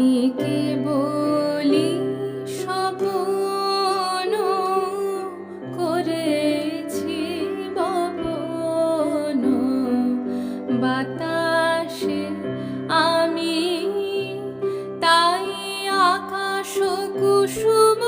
আমি কে বলি স্বপ্ন করেছি বপন? বাতাসে আমি তাই আকাশ কুসুম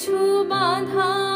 কিছু বাধা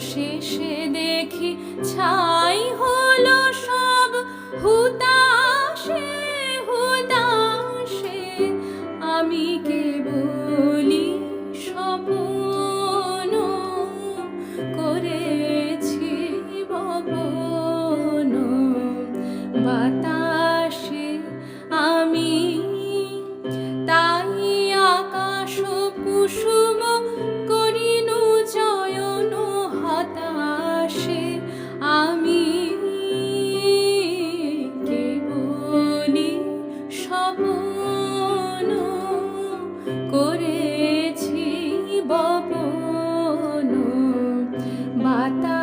শেষে দেখি ছাই হলো সব হুতাশে হুতাশে। আমি কে বলি স্বপন করেছি বপন? বাতাসে আমি, তাই আকাশ কুসুম माता